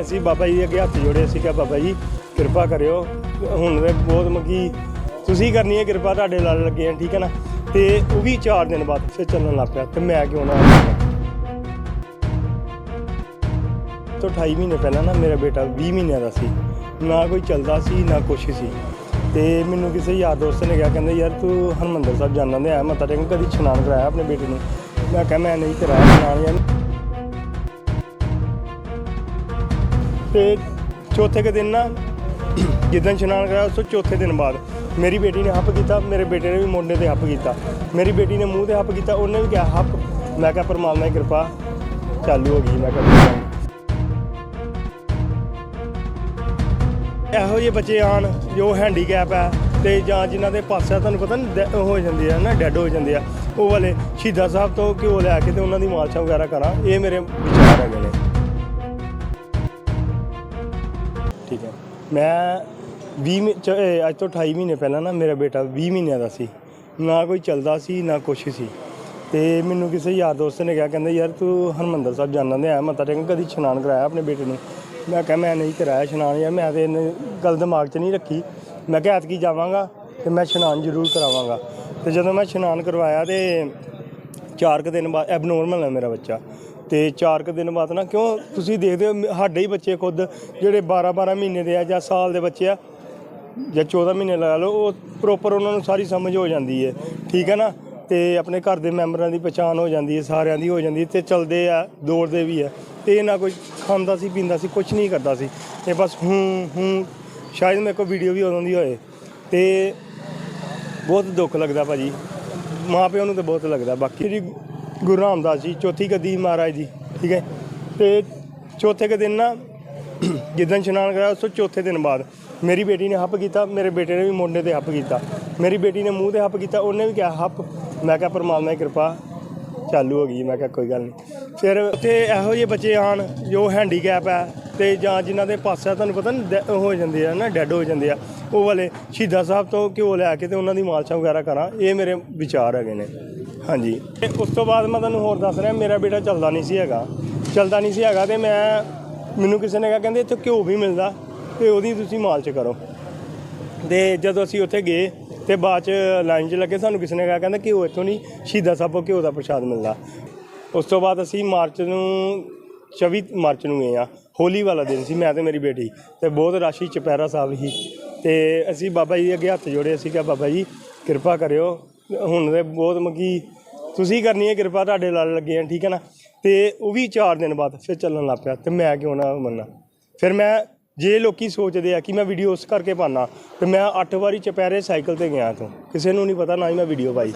ਅਸੀਂ ਬਾਬਾ ਜੀ ਦੇ ਅੱਗੇ ਹੱਥ ਜੋੜੇ ਅਸੀਂ ਕਿਹਾ, ਬਾਬਾ ਜੀ, ਕਿਰਪਾ ਕਰਿਓ। ਹੁਣ ਤੇ ਬਹੁਤ ਮੱਕੀ ਤੁਸੀਂ ਕਰਨੀ ਹੈ ਕਿਰਪਾ, ਤੁਹਾਡੇ ਨਾਲ ਲੱਗੇ ਆ ਠੀਕ ਹੈ ਨਾ? ਤੇ ਉਹ ਵੀ 4 ਦਿਨ ਬਾਅਦ ਫਿਰ ਚੱਲਣ ਲੱਗ ਪਿਆ ਤੇ ਮੈਂ ਕਿਉਂ ਨਾ ਤੋਂ 28 ਮਹੀਨੇ ਪਹਿਲਾਂ ਨਾ ਮੇਰਾ ਬੇਟਾ 20 ਮਹੀਨਿਆਂ ਦਾ ਸੀ। ਨਾ ਕੋਈ ਚੱਲਦਾ ਸੀ, ਨਾ ਕੁਛ ਸੀ। ਤੇ ਮੈਨੂੰ ਕਿਸੇ ਯਾਰ ਦੋਸਤ ਨੇ ਕਿਹਾ, ਕਹਿੰਦਾ, ਯਾਰ, ਤੂੰ ਹਰਮੰਦਰ ਸਾਹਿਬ ਜਾਣਾ ਦੇ ਆ ਮੱਥਾ ਟੇਕਣ, ਕਦੀ ਇਸ਼ਨਾਨ ਕਰਾਇਆ ਆਪਣੇ ਬੇਟੇ ਨੂੰ? ਮੈਂ ਕਿਹਾ, ਮੈਂ ਨਹੀਂ ਕਰਾਇਆ, ਇਸ਼ਨਾਨ ਯਾਰ ਤੇ ਚੌਥੇ ਕੁ ਦਿਨ ਨਾ ਜਿੱਦਣ ਇਸ਼ਨਾਨ ਕਰਾਇਆ, ਉਸ ਤੋਂ ਚੌਥੇ ਦਿਨ ਬਾਅਦ ਮੇਰੀ ਬੇਟੀ ਨੇ ਹੱਪ ਕੀਤਾ, ਮੇਰੇ ਬੇਟੇ ਨੇ ਵੀ ਮੋਢੇ ਤੇ ਹੱਪ ਕੀਤਾ। ਮੇਰੀ ਬੇਟੀ ਨੇ ਮੂੰਹ ਤੇ ਹੱਪ ਕੀਤਾ, ਉਹਨੇ ਵੀ ਕਿਹਾ, ਹੱਪ। ਮੈਂ ਕਿਹਾ, ਪਰਮਾਤਮਾ ਦੀ ਕਿਰਪਾ ਚਾਲੂ ਹੋ ਗਈ, ਮੈਂ ਕਿਹਾ ਇਹੋ ਜਿਹੇ ਬੱਚੇ ਆਣ ਜੋ ਹੈਂਡੀਕੈਪ ਹੈ ਤੇ ਜਾਂ ਜਿਨ੍ਹਾਂ ਦੇ ਪਾਸੇ ਤੁਹਾਨੂੰ ਪਤਾ ਨਾ ਹੋ ਜਾਂਦੇ ਆ ਨਾ ਡੈੱਡ ਹੋ ਜਾਂਦੇ ਆ। ਉਹ ਵਾਲੇ ਸ਼ਹੀਦਾਂ ਸਾਹਿਬ ਤੋਂ ਘਿਓ ਲੈ ਕੇ ਤੇ ਉਹਨਾਂ ਦੀ ਮਾਲਸ਼ਾ ਵਗੈਰਾ ਕਰਾਂ, ਇਹ ਮੇਰੇ ਵਿਚਾਰ ਹੈਗੇ ਨੇ। ਠੀਕ ਹੈ। ਮੈਂ 20 ਮਹੀ- ਚ- ਇਹ ਅੱਜ ਤੋਂ 28 ਮਹੀਨੇ ਪਹਿਲਾਂ ਨਾ ਮੇਰਾ ਬੇਟਾ 20 ਮਹੀਨਿਆਂ ਦਾ ਸੀ। ਨਾ ਕੋਈ ਚੱਲਦਾ ਸੀ, ਨਾ ਕੁਛ ਸੀ। ਤੇ ਮੈਨੂੰ ਕਿਸੇ ਯਾਰ ਦੋਸਤ ਨੇ ਕਿਹਾ, ਕਹਿੰਦਾ, ਯਾਰ, ਤੂੰ ਹਰਮੰਦਰ ਸਾਹਿਬ ਜਾਣਾ ਦੇ ਆਇਆ, ਮੱਥਾ ਟੇਕਣ, ਕਦੀ ਇਸ਼ਨਾਨ ਕਰਾਇਆ ਆਪਣੇ ਬੇਟੇ ਨੂੰ? ਮੈਂ ਕਿਹਾ, ਮੈਂ ਨਹੀਂ ਕਰਾਇਆ ਇਸ਼ਨਾਨ ਯਾਰ, ਮੈਂ ਤੇ ਇਹਨੇ ਗੱਲ ਦਿਮਾਗ 'ਚ ਨਹੀਂ ਰੱਖੀ। ਮੈਂ ਕਿਹਾ, ਐਤਕੀ ਜਾਵਾਂਗਾ ਤੇ ਮੈਂ ਇਸ਼ਨਾਨ ਜ਼ਰੂਰ ਕਰਾਵਾਂਗਾ। ਤੇ ਜਦੋਂ ਮੈਂ ਇਸ਼ਨਾਨ ਕਰਵਾਇਆ ਤੇ ਚਾਰ ਕੁ ਦਿਨ ਬਾਅਦ ਐਬਨੋਰਮਲ ਹੈ ਮੇਰਾ ਬੱਚਾ। ਤੇ ਚਾਰ ਕੁ ਦਿਨ ਬਾਅਦ ਨਾ, ਕਿਉਂ ਤੁਸੀਂ ਦੇਖਦੇ ਹੋ ਸਾਡੇ ਹੀ ਬੱਚੇ ਖੁਦ, ਜਿਹੜੇ 12 12 ਮਹੀਨੇ ਦੇ ਆ ਜਾਂ ਸਾਲ ਦੇ ਬੱਚੇ ਆ, ਜਾਂ 14 ਮਹੀਨੇ ਲਗਾ ਲਓ, ਉਹ ਪ੍ਰੋਪਰ ਉਹਨਾਂ ਨੂੰ ਸਾਰੀ ਸਮਝ ਹੋ ਜਾਂਦੀ ਹੈ ਠੀਕ ਹੈ ਨਾ? ਤੇ ਆਪਣੇ ਘਰ ਦੇ ਮੈਂਬਰਾਂ ਦੀ ਪਛਾਣ ਹੋ ਜਾਂਦੀ ਹੈ ਸਾਰਿਆਂ ਦੀ ਹੋ ਜਾਂਦੀ ਹੈ ਤੇ ਚਲਦੇ ਆ, ਦੌੜਦੇ ਵੀ ਆ। ਤੇ ਇਹ ਨਾ ਕੋਈ ਖਾਂਦਾ ਸੀ, ਪੀਂਦਾ ਸੀ ਕੁਝ ਨਹੀਂ ਕਰਦਾ ਸੀ। ਇਹ ਬਸ ਹੂੰ ਹੂੰ, ਸ਼ਾਇਦ ਮੇਰੇ ਕੋਲ ਵੀਡੀਓ ਵੀ ਉਦੋਂ ਦੀ ਹੋਏ। ਤੇ ਬਹੁਤ ਦੁੱਖ ਲੱਗਦਾ ਭਾਜੀ। ਮਾਂ ਪਿਓ ਨੂੰ ਤਾਂ ਬਹੁਤ ਲੱਗਦਾ, ਬਾਕੀ ਜਿਹੜੀ ਗੁਰੂ ਰਾਮਦਾਸ ਜੀ, ਚੌਥੀ ਗੱਦੀ ਮਹਾਰਾਜ ਦੀ ਠੀਕ ਹੈ? ਤੇ ਚੌਥੇ ਕੁ ਦਿਨ ਨਾ ਜਿੱਦਣ ਇਸ਼ਨਾਨ ਕਰਾਇਆ, ਉਸ ਤੋਂ ਚੌਥੇ ਦਿਨ ਬਾਅਦ ਮੇਰੀ ਬੇਟੀ ਨੇ ਹੱਪ ਕੀਤਾ, ਮੇਰੇ ਬੇਟੇ ਨੇ ਵੀ ਮੋਢੇ ਤੇ ਹੱਪ ਕੀਤਾ। ਮੇਰੀ ਬੇਟੀ ਨੇ ਮੂੰਹ ਤੇ ਹੱਪ ਕੀਤਾ, ਉਹਨੇ ਵੀ ਕਿਹਾ, ਹੱਪ। ਮੈਂ ਕਿਹਾ, ਪਰਮਾਤਮਾ ਦੀ ਕਿਰਪਾ ਚਾਲੂ ਹੋ ਗਈ ਮੈਂ ਕਿਹਾ, ਕੋਈ ਗੱਲ ਨਹੀਂ। ਫਿਰ ਉੱਥੇ ਇਹੋ ਜਿਹੇ ਬੱਚੇ ਆਣ ਜੋ ਹੈਂਡੀਕੈਪ ਹੈ ਤੇ ਜਾਂ ਜਿਨ੍ਹਾਂ ਦੇ ਪਾਸੇ ਤੁਹਾਨੂੰ ਪਤਾ ਨਾ, ਡੈ- ਹੋ ਜਾਂਦੇ ਆ ਨਾ, ਡੈੱਡ ਹੋ ਜਾਂਦੇ ਆ। ਉਹ ਵਾਲੇ ਸ਼ਹੀਦਾਂ ਸਾਹਿਬ ਤੋਂ ਘਿਓ ਲੈ ਕੇ ਤੇ ਉਹਨਾਂ ਦੀ ਮਾਲਸ਼ਾ ਵਗੈਰਾ ਕਰਾਂ, ਇਹ ਮੇਰੇ ਵਿਚਾਰ ਹੈਗੇ ਨੇ। ਹਾਂਜੀ। ਤੇ ਉਸ ਤੋਂ ਬਾਅਦ ਮੈਂ ਤੁਹਾਨੂੰ ਹੋਰ ਦੱਸ ਰਿਹਾ, ਮੇਰਾ ਬੇਟਾ ਚੱਲਦਾ ਨਹੀਂ ਸੀ ਹੈਗਾ। ਚੱਲਦਾ ਨਹੀਂ ਸੀ ਹੈਗਾ ਤੇ ਮੈਂ, ਮੈਨੂੰ ਕਿਸੇ ਨੇ ਕਿਹਾ, ਕਹਿੰਦੇ ਇੱਥੇ ਘਿਓ ਵੀ ਮਿਲਦਾ, ਤੇ ਉਹਦੀ ਤੁਸੀਂ ਮਾਲਸ਼ ਕਰੋ। ਤੇ ਜਦੋਂ ਅਸੀਂ ਉੱਥੇ ਗਏ, ਤੇ ਬਾਅਦ ਚ ਲਾਈਨ 'ਚ ਲੱਗੇ, ਸਾਨੂੰ ਕਿਸੇ ਨੇ ਕਿਹਾ, ਕਹਿੰਦਾ ਘਿਓ ਇੱਥੋਂ ਨਹੀਂ, ਸ਼ਹੀਦਾਂ ਸਾਹਿਬ ਤੋਂ ਘਿਓ ਦਾ ਪ੍ਰਸ਼ਾਦ ਮਿਲਦਾ। ਉਸ ਤੋਂ ਬਾਅਦ ਅਸੀਂ ਮਾਰਚ ਨੂੰ 24 ਮਾਰਚ ਨੂੰ ਗਏ ਆ। ਹੋਲੀ ਵਾਲਾ ਦਿਨ ਸੀ, ਮੈਂ ਤੇ ਮੇਰੀ ਬੇਟੀ ਤੇ ਬਹੁਤ ਰਾਸ਼ੀ ਚਪੈਰਾ ਸਾਹਿਬ ਸੀ ਤੇ ਅਸੀਂ ਬਾਬਾ ਜੀ ਦੇ ਅੱਗੇ ਹੱਥ ਜੋੜੇ ਅਸੀਂ ਕਿਹਾ, ਬਾਬਾ ਜੀ, ਕਿਰਪਾ ਕਰਿਓ। ਹੁਣ ਤੇ ਬਹੁਤ ਮੱਕੀ ਤੁਸੀਂ ਕਰਨੀ ਹੈ ਕਿਰਪਾ, ਤੁਹਾਡੇ ਨਾਲ ਲੱਗੇ ਆ ਠੀਕ ਹੈ ਨਾ? ਤੇ ਉਹ ਵੀ 4 ਦਿਨ ਬਾਅਦ ਫਿਰ ਚੱਲਣ ਲੱਗ ਪਿਆ ਤੇ ਮੈਂ ਕਿਉਂ ਨਾ ਮੰਨਾਂ? ਫਿਰ ਮੈਂ ਜੇ ਲੋਕੀ ਸੋਚਦੇ ਆ ਕਿ ਮੈਂ ਵੀਡੀਓ ਉਸ ਕਰਕੇ ਪਾਣਾ ਤੇ ਮੈਂ 8 ਵਾਰੀ ਚਪੈਰੇ ਸਾਈਕਲ ਤੇ ਗਿਆ ਤੋਂ ਕਿਸੇ ਨੂੰ ਨਹੀਂ ਪਤਾ ਨਾ ਹੀ ਮੈਂ ਵੀਡੀਓ ਪਾਈ।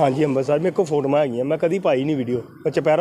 ਹਾਂਜੀ ਅੰਮ੍ਰਿਤਸਰ ਮੇਰੇ ਕੋਲ ਫੋਟੋਆਂ ਹੈਗੀਆਂ, ਮੈਂ ਕਦੀ ਪਾਈ ਨਹੀਂ ਵੀਡੀਓ ਮੈਂ ਚਪੈਰਾ